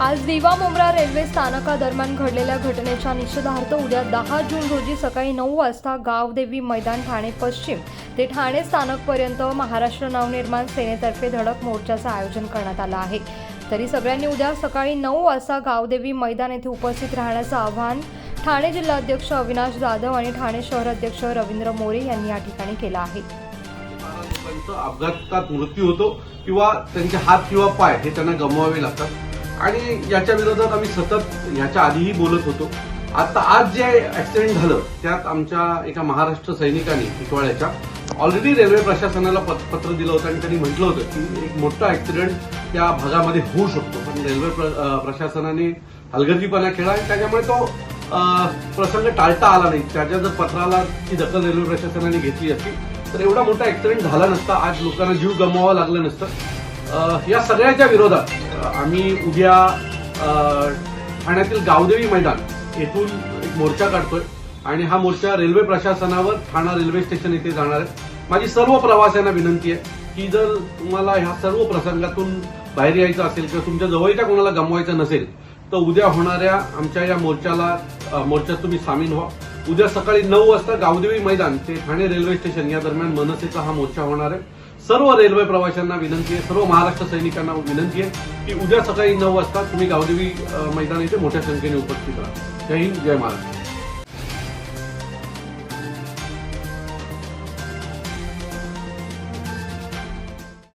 आज दिवा मुंब्रा रेल्वे स्थानकादरम्यान घडलेल्या घटनेच्या निषेधार्थ उद्या दहा जून रोजी सकाळी नऊ वाजता गावदेवी मैदान ठाणे पश्चिम. ते ठाणे स्थानकपर्यंत महाराष्ट्र नवनिर्माण सेनेतर्फे धडक मोर्चाचं आयोजन करण्यात आलं आहे. तरी सगळ्यांनी उद्या सकाळी नऊ वाजता गावदेवी मैदान येथे उपस्थित राहण्याचं आवाहन ठाणे जिल्हाध्यक्ष अविनाश जाधव आणि ठाणे शहर अध्यक्ष रवींद्र मोरे यांनी या ठिकाणी केलं आहे. अपघातात मृत्यू होतो किंवा त्यांचे हात किंवा पाय हे त्यांना गमवावे लागतात. आणि याच्या विरोधात आम्ही सतत ह्याच्या आधीही बोलत होतो. आता आज जे ऍक्सिडेंट झालं त्यात आमच्या एका महाराष्ट्र सैनिकांनी टिटवाळ्याच्या ऑलरेडी रेल्वे प्रशासनाला पत- पत्र दिलं होतं आणि त्यांनी म्हटलं होतं की एक मोठा ऍक्सिडेंट त्या भागामध्ये होऊ शकतो. पण रेल्वे प्र- प्रशासनाने हलगर्जीपणा केला आणि त्याच्यामुळे तो प्रसंग टाळता आला नाही. त्याच्या जर पत्राला ती दखल रेल्वे प्रशासनाने घेतली असती तर एवढा मोठा ऍक्सिडेंट झाला नसता. आज लोकांना जीव गमवावा लागलं नसतं. या सगळ्याच्या विरोधात आम्ही उद्या ठाण्यातील गावदेवी मैदान येथून एक मोर्चा काढतोय आणि हा मोर्चा रेल्वे प्रशासनावर ठाणा रेल्वे स्टेशन येथे जाणार आहे. माझी सर्व प्रवाशांना विनंती आहे की जर तुम्हाला ह्या सर्व प्रसंगातून बाहेर यायचं असेल किंवा तुमच्या जवळच्या कोणाला गमवायचं नसेल तर उद्या होणाऱ्या आमच्या या मोर्चाला मोर्चात तुम्ही सामील व्हा. उद्या सकाळी नऊ वाजता गावदेवी मैदान ते ठाणे रेल्वे स्टेशन या दरम्यान मनसेचा हा मोर्चा होणार आहे. सर्व रेल्वे प्रवाशांना विनंती आहे सर्व महाराष्ट्र सैनिकांना विनंती आहे की उद्या सकाळी नऊ वाजता तुम्ही गावदेवी मैदान इथे मोठ्या संख्येने उपस्थित राहा. जय हिंद जय महाराष्ट्र.